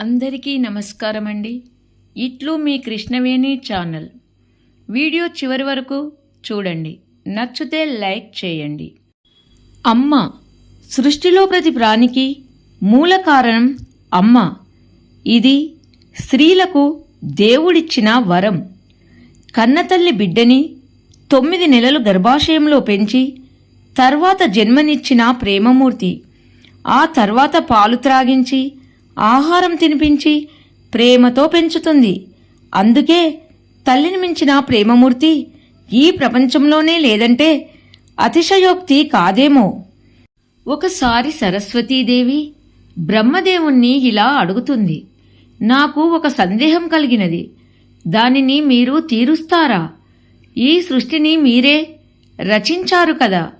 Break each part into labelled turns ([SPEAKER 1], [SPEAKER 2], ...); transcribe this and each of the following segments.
[SPEAKER 1] అందరికీ నమస్కారం అండి ఇట్లు మీ కృష్ణవేణి ఛానల్. వీడియో చివరి వరకు చూడండి. నచ్చితే లైక్ చేయండి. అమ్మ సృష్టిలో ప్రతి ప్రాణికి మూల కారణం అమ్మ. ఇది స్త్రీలకు దేవుడిచ్చిన వరం. కన్నతల్లి బిడ్డని తొమ్మిది నెలలు గర్భాశయంలో పెంచి తర్వాత జన్మనిచ్చిన ప్రేమమూర్తి. ఆ తర్వాత పాలు త్రాగించి ఆహారం తినిపించి ప్రేమతో పెంచుతుంది. అందుకే తల్లిని మించిన ప్రేమమూర్తి ఈ ప్రపంచంలోనే లేదంటే అతిశయోక్తి కాదేమో. ఒకసారి సరస్వతీదేవి బ్రహ్మదేవుణ్ణి ఇలా అడుగుతుంది. నాకు ఒక సందేహం కలిగినది. దానిని మీరు తీరుస్తారా? ఈ సృష్టిని మీరే రచించారు కదా.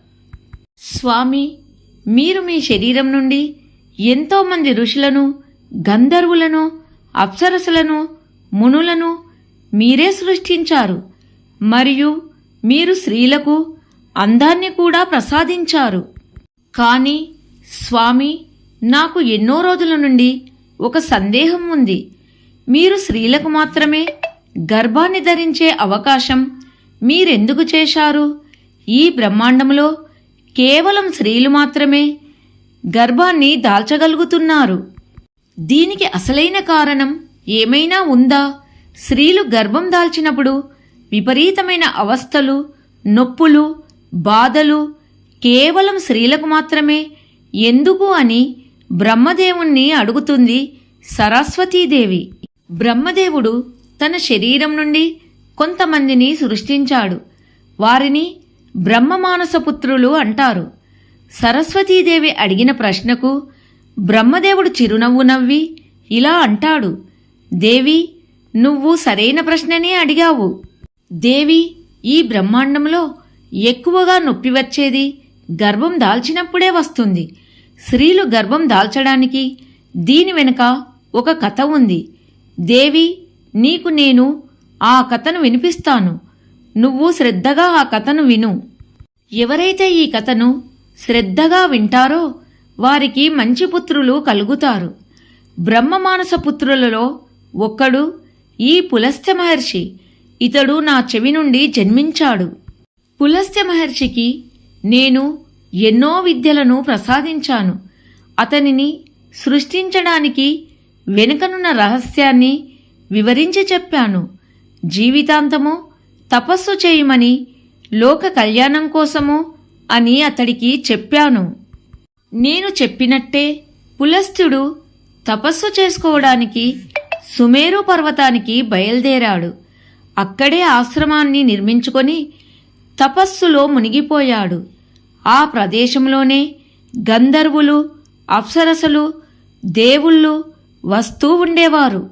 [SPEAKER 1] స్వామి మీరు మీ శరీరం నుండి ఎంతోమంది ఋషులను గంధర్వులను అప్సరసులను మునులను మీరే సృష్టించారు. మరియు మీరు స్త్రీలకు అందాన్ని కూడా ప్రసాదించారు. కానీ స్వామి నాకు ఎన్నో రోజుల నుండి ఒక సందేహం ఉంది. మీరు స్త్రీలకు మాత్రమే గర్భాన్ని ధరించే అవకాశం మీరెందుకు చేశారు? ఈ బ్రహ్మాండంలో కేవలం స్త్రీలు మాత్రమే గర్భాన్ని దాల్చగలుగుతున్నారు. దీనికి అసలైన కారణం ఏమైనా ఉందా? స్త్రీలు గర్భం దాల్చినప్పుడు విపరీతమైన అవస్థలు నొప్పులు బాధలు కేవలం స్త్రీలకు మాత్రమే ఎందుకు అని బ్రహ్మదేవుణ్ణి అడుగుతుంది సరస్వతీదేవి. బ్రహ్మదేవుడు తన శరీరం నుండి కొంతమందిని సృష్టించాడు. వారిని బ్రహ్మమానసపుత్రులు అంటారు. సరస్వతీదేవి అడిగిన ప్రశ్నకు బ్రహ్మదేవుడు చిరునవ్వు నవ్వి ఇలా అంటాడు దేవి నువ్వు సరైన ప్రశ్ననే అడిగావు. దేవి ఈ బ్రహ్మాండంలో ఎక్కువగా నొప్పి వచ్చేది గర్భం దాల్చినప్పుడే వస్తుంది. స్త్రీలు గర్భం దాల్చడానికి దీని వెనుక ఒక కథ ఉంది. దేవి నీకు నేను ఆ కథను వినిపిస్తాను. నువ్వు శ్రద్ధగా ఆ కథను విను. ఎవరైతే ఈ కథను శ్రద్ధగా వింటారో వారికి మంచి పుత్రులు కలుగుతారు. బ్రహ్మమానస పుత్రులలో ఒక్కడు ఈ పులస్థ్య మహర్షి. ఇతడు నా చెవి నుండి జన్మించాడు. పులస్త్య మహర్షికి నేను ఎన్నో విద్యలను ప్రసాదించాను. అతనిని సృష్టించడానికి వెనుకనున్న రహస్యాన్ని వివరించి చెప్పాను. జీవితాంతము తపస్సు చేయమని లోక కళ్యాణం కోసము అని అతడికి చెప్పాను. నేను చెప్పినట్టే పులస్త్యుడు తపస్సు చేసుకోవడానికి సుమేరు పర్వతానికి బయలుదేరాడు. అక్కడే ఆశ్రమాన్ని నిర్మించుకొని తపస్సులో మునిగిపోయాడు. ఆ ప్రదేశంలోనే గంధర్వులు అప్సరసలు దేవుళ్ళు వస్తూ ఉండేవారు.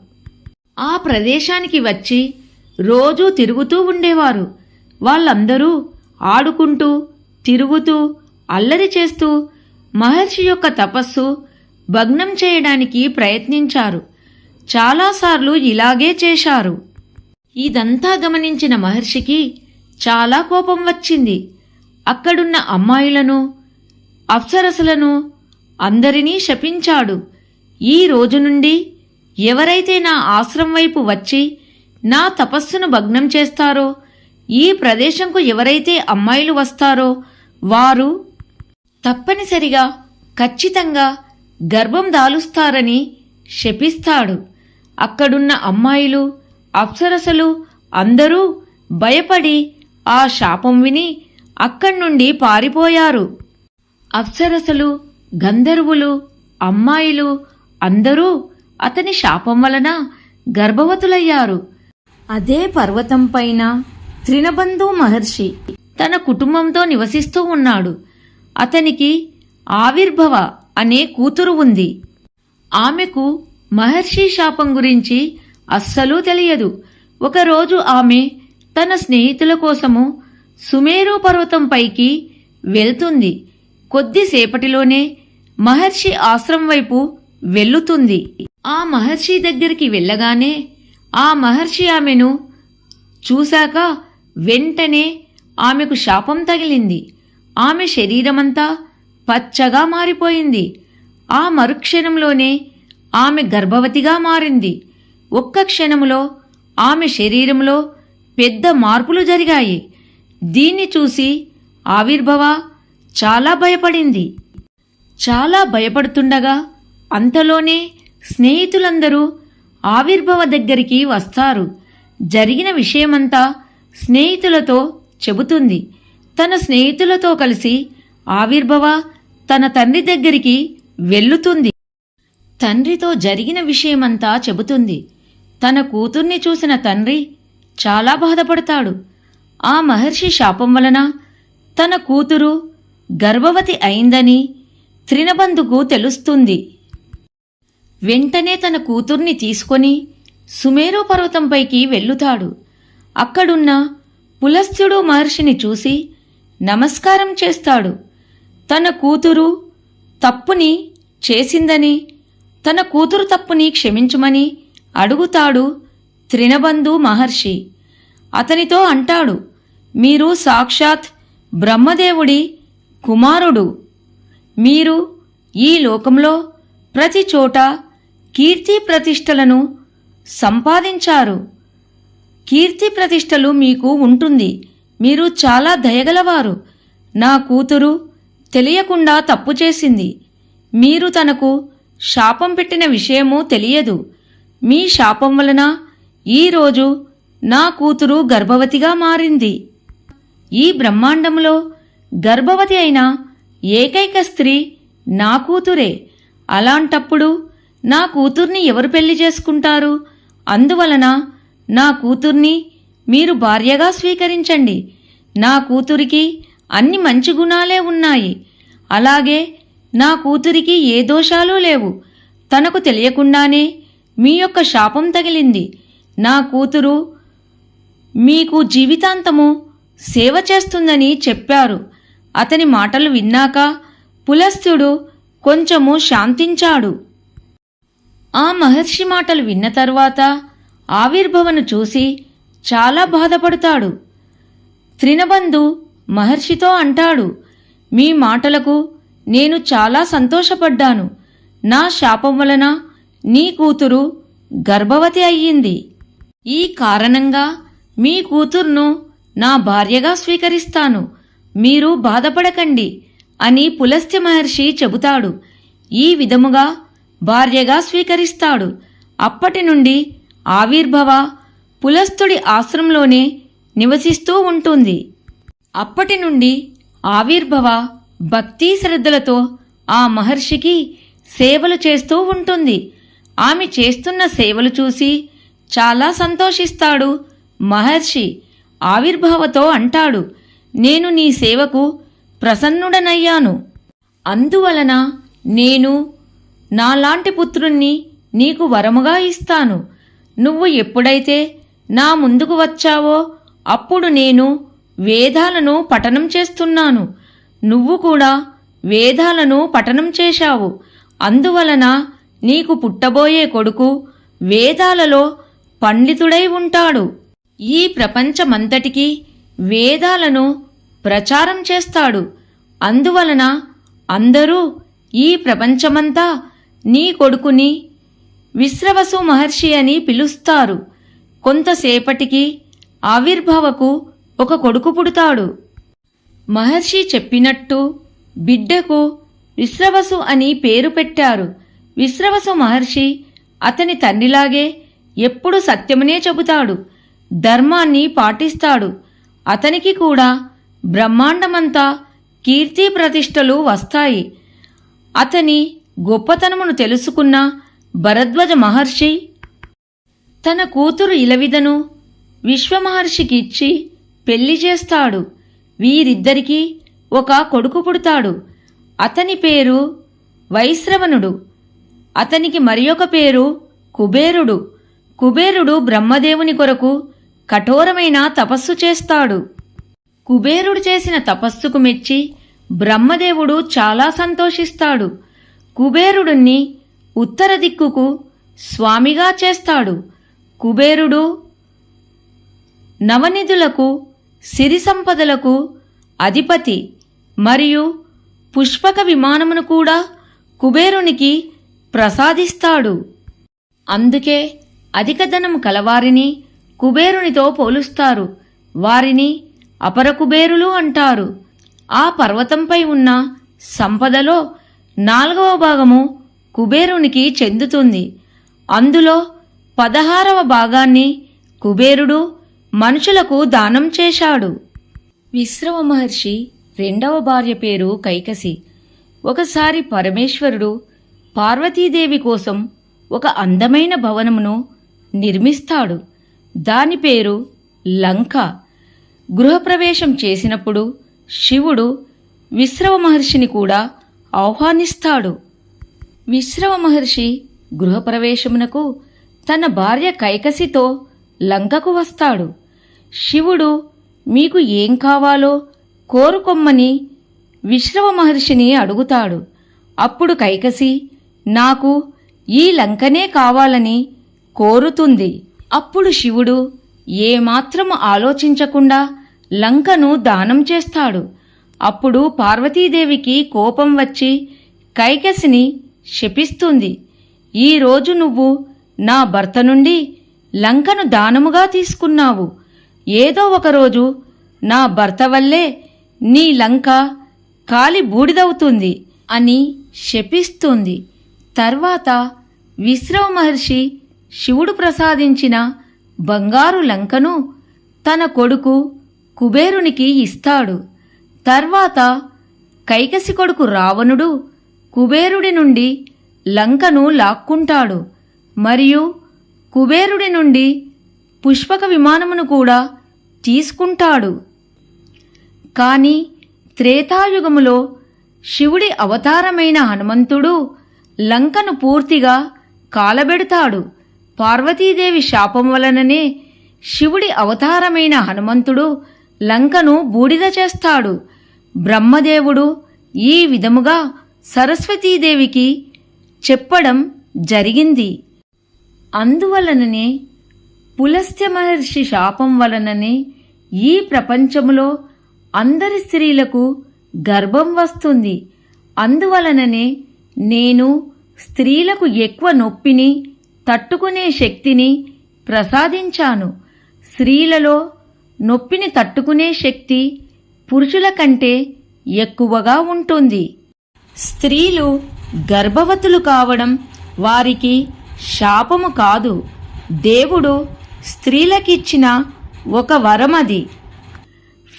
[SPEAKER 1] ఆ ప్రదేశానికి వచ్చి రోజూ తిరుగుతూ ఉండేవారు. వాళ్ళందరూ ఆడుకుంటూ తిరుగుతూ అల్లరి చేస్తూ మహర్షి యొక్క తపస్సు భగ్నం చేయడానికి ప్రయత్నించారు. చాలాసార్లు ఇలాగే చేశారు. ఇదంతా గమనించిన మహర్షికి చాలా కోపం వచ్చింది. అక్కడున్న అమ్మాయిలను అప్సరసలను అందరినీ శపించాడు. ఈ రోజు నుండి ఎవరైతే నా ఆశ్రం వైపు వచ్చి నా తపస్సును భగ్నం చేస్తారో ఈ ప్రదేశంకు ఎవరైతే అమ్మాయిలు వస్తారో వారు తప్పనిసరిగా ఖచ్చితంగా గర్భం దాలుస్తారని శపిస్తాడు. అక్కడున్న అమ్మాయిలు అప్సరసలు అందరూ భయపడి ఆ శాపం విని అక్కడి నుండి పారిపోయారు. అప్సరసలు గంధర్వులు అమ్మాయిలు అందరూ అతని శాపం వలన గర్భవతులయ్యారు. అదే పర్వతం పైన త్రినబంధు మహర్షి తన కుటుంబంతో నివసిస్తూ ఉన్నాడు. అతనికి ఆవిర్భవ అనే కూతురు ఉంది. ఆమెకు మహర్షి శాపం గురించి అస్సలు తెలియదు. ఒకరోజు ఆమె తన స్నేహితుల కోసము సుమేరు పర్వతం పైకి వెళ్తుంది. కొద్దిసేపటిలోనే మహర్షి ఆశ్రం వైపు వెళ్ళుతుంది. ఆ మహర్షి దగ్గరికి వెళ్ళగానే ఆ మహర్షి ఆమెను చూశాక వెంటనే ఆమెకు శాపం తగిలింది. ఆమె శరీరమంతా పచ్చగా మారిపోయింది. ఆ మరుక్షణంలోనే ఆమె గర్భవతిగా మారింది. ఒక్క క్షణములో ఆమె శరీరంలో పెద్ద మార్పులు జరిగాయి. దీన్ని చూసి ఆవిర్భవ చాలా భయపడింది. చాలా భయపడుతుండగా అంతలోనే స్నేహితులందరూ ఆవిర్భవ దగ్గరికి వస్తారు. జరిగిన విషయమంతా స్నేహితులతో చెబుతుంది. తన స్నేహితులతో కలిసి ఆవిర్భవ తన తండ్రి దగ్గరికి వెళ్ళుతుంది. తండ్రితో జరిగిన విషయమంతా చెబుతుంది. తన కూతుర్ని చూసిన తండ్రి చాలా బాధపడతాడు. ఆ మహర్షి శాపం వలన తన కూతురు గర్భవతి అయిందని త్రినబంధుకు తెలుస్తుంది. వెంటనే తన కూతుర్ని తీసుకొని సుమేరు పర్వతంపైకి వెళ్ళుతాడు. అక్కడున్న పులస్త్యుడు మహర్షిని చూసి నమస్కారం చేస్తాడు. తన కూతురు తప్పుని చేసిందని తన కూతురు తప్పుని క్షమించమని అడుగుతాడు త్రినబంధు మహర్షి. అతనితో అంటాడు మీరు సాక్షాత్ బ్రహ్మదేవుడి కుమారుడు. మీరు ఈ లోకంలో ప్రతి చోట కీర్తి ప్రతిష్టలను సంపాదించారు. కీర్తి ప్రతిష్టలు మీకు ఉంటుంది. మీరు చాలా దయగలవారు. నా కూతురు తెలియకుండా తప్పు చేసింది. మీరు తనకు శాపం పెట్టిన విషయము తెలియదు. మీ శాపం వలన ఈరోజు నా కూతురు గర్భవతిగా మారింది. ఈ బ్రహ్మాండంలో గర్భవతి అయిన ఏకైక స్త్రీ నా కూతురే. అలాంటప్పుడు నా కూతుర్ని ఎవరు పెళ్ళి చేసుకుంటారు? అందువలన నా కూతుర్ని మీరు భార్యగా స్వీకరించండి. నా కూతురికి అన్ని మంచి గుణాలే ఉన్నాయి. అలాగే నా కూతురికి ఏ దోషాలు లేవు. తనకు తెలియకుండానే మీ యొక్క శాపం తగిలింది. నా కూతురు మీకు జీవితాంతము సేవ చేస్తుందని చెప్పారు. అతని మాటలు విన్నాక పులస్థుడు కొంచెము శాంతించాడు. ఆ మహర్షి మాటలు విన్న తర్వాత ఆవిర్భవను చూసి చాలా బాధపడతాడు. త్రినబంధు మహర్షితో అంటాడు మీ మాటలకు నేను చాలా సంతోషపడ్డాను. నా శాపం వలన నీ కూతురు గర్భవతి అయ్యింది. ఈ కారణంగా మీ కూతుర్ను నా భార్యగా స్వీకరిస్తాను. మీరు బాధపడకండి అని పులస్త్య మహర్షి చెబుతాడు. ఈ విధముగా భార్యగా స్వీకరిస్తాడు. అప్పటి నుండి ఆవిర్భవ పులస్తుడి ఆశ్రమంలోనే నివసిస్తూ ఉంటుంది. అప్పటి నుండి ఆవిర్భవ భక్తి శ్రద్ధలతో ఆ మహర్షికి సేవలు చేస్తూ ఉంటుంది. ఆమె చేస్తున్న సేవలు చూసి చాలా సంతోషిస్తాడు మహర్షి. ఆవిర్భావతో అంటాడు నేను నీ సేవకు ప్రసన్నుడనయ్యాను. అందువలన నేను నాలాంటి పుత్రుణ్ణి నీకు వరముగా ఇస్తాను. నువ్వు ఎప్పుడైతే నా ముందుకు వచ్చావో? అప్పుడు నేను వేదాలను పఠనం చేస్తున్నాను. నువ్వు కూడా వేదాలను పఠనం చేశావు. అందువలన నీకు పుట్టబోయే కొడుకు వేదాలలో పండితుడై ఉంటాడు. ఈ ప్రపంచమంతటికీ వేదాలను ప్రచారం చేస్తాడు. అందువలన అందరూ ఈ ప్రపంచమంతా నీ కొడుకుని విశ్రవసు మహర్షి అని పిలుస్తారు. కొంతసేపటికి ఆవిర్భావకు ఒక కొడుకు పుడతాడు. మహర్షి చెప్పినట్టు బిడ్డకు విశ్రవసు అని పేరు పెట్టారు. విశ్రవసు మహర్షి అతని తండ్రిలాగే ఎప్పుడు సత్యమునే చెబుతాడు. ధర్మాన్ని పాటిస్తాడు. అతనికి కూడా బ్రహ్మాండమంతా కీర్తి ప్రతిష్టలు వస్తాయి. అతని గొప్పతనమును తెలుసుకున్న భరద్వజ మహర్షి తన కూతురు ఇలవిదను విశ్వమహర్షికి ఇచ్చి పెళ్ళి చేస్తాడు. వీరిద్దరికీ ఒక కొడుకు పుడతాడు. అతని పేరు వైశ్రవణుడు. అతనికి మరి ఒక పేరు కుబేరుడు. కుబేరుడు బ్రహ్మదేవుని కొరకు కఠోరమైన తపస్సు చేస్తాడు. కుబేరుడు చేసిన తపస్సుకు మెచ్చి బ్రహ్మదేవుడు చాలా సంతోషిస్తాడు. కుబేరుడిని ఉత్తర దిక్కుకు స్వామిగా చేస్తాడు. కుబేరుడు నవనిధులకు సిరి సంపదలకు అధిపతి మరియు పుష్పక విమానమును కూడా కుబేరునికి ప్రసాదిస్తాడు. అందుకే అధిక ధనం కలవారిని కుబేరునితో పోలుస్తారు. వారిని అపర కుబేరులు అంటారు. ఆ పర్వతంపై ఉన్న సంపదలో నాలుగవ భాగము కుబేరునికి చెందుతుంది. అందులో పదహారవ భాగాన్ని కుబేరుడు మనుషులకు దానం చేశాడు. విశ్రవ మహర్షి రెండవ భార్య పేరు కైకసి. ఒకసారి పరమేశ్వరుడు పార్వతీదేవి కోసం ఒక అందమైన భవనమును నిర్మిస్తాడు. దాని పేరు లంక. గృహప్రవేశం చేసినప్పుడు శివుడు విశ్రవ మహర్షిని కూడా ఆహ్వానిస్తాడు. విశ్రవ మహర్షి గృహప్రవేశమునకు తన భార్య కైకసితో లంకకు వస్తాడు. శివుడు మీకు ఏం కావాలో కోరుకొమ్మని విశ్రవ మహర్షిని అడుగుతాడు. అప్పుడు కైకసి నాకు ఈ లంకనే కావాలని కోరుతుంది. అప్పుడు శివుడు ఏమాత్రం ఆలోచించకుండా లంకను దానం చేస్తాడు. అప్పుడు పార్వతీదేవికి కోపం వచ్చి కైకసిని శపిస్తుంది. ఈరోజు నువ్వు నా భర్త నుండి లంకను దానముగా తీసుకున్నావు. ఏదో ఒకరోజు నా భర్త వల్లే నీ లంక కాలి బూడిదవుతుంది అని శపిస్తుంది. తర్వాత విశ్రవ మహర్షి శివుడు ప్రసాదించిన బంగారు లంకను తన కొడుకు కుబేరునికి ఇస్తాడు. తర్వాత కైకసి కొడుకు రావణుడు కుబేరుడి నుండి లంకను లాక్కుంటాడు. మరియు కుబేరుడి నుండి పుష్పక విమానమును కూడా తీసుకుంటాడు. కాని త్రేతాయుగములో శివుడి అవతారమైన హనుమంతుడు లంకను పూర్తిగా కాలబెడతాడు. పార్వతీదేవి శాపం వలననే శివుడి అవతారమైన హనుమంతుడు లంకను బూడిద చేస్తాడు. బ్రహ్మదేవుడు ఈ విధముగా సరస్వతీదేవికి చెప్పడం జరిగింది. అందువలననే పులస్త్య మహర్షి శాపం వలననే ఈ ప్రపంచములో అందరి స్త్రీలకు గర్భం వస్తుంది. అందువలననే నేను స్త్రీలకు ఎక్కువ నొప్పిని తట్టుకునే శక్తిని ప్రసాదించాను. స్త్రీలలో నొప్పిని తట్టుకునే శక్తి పురుషుల కంటే ఎక్కువగా ఉంటుంది. స్త్రీలు గర్భవతులు కావడం వారికి శాపము కాదు. దేవుడు స్త్రీలకిచ్చిన ఒక వరమది.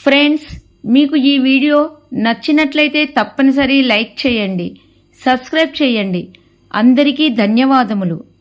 [SPEAKER 1] ఫ్రెండ్స్ మీకు ఈ వీడియో నచ్చినట్లయితే తప్పనిసరి లైక్ చేయండి సబ్స్క్రైబ్ చేయండి. అందరికీ ధన్యవాదములు.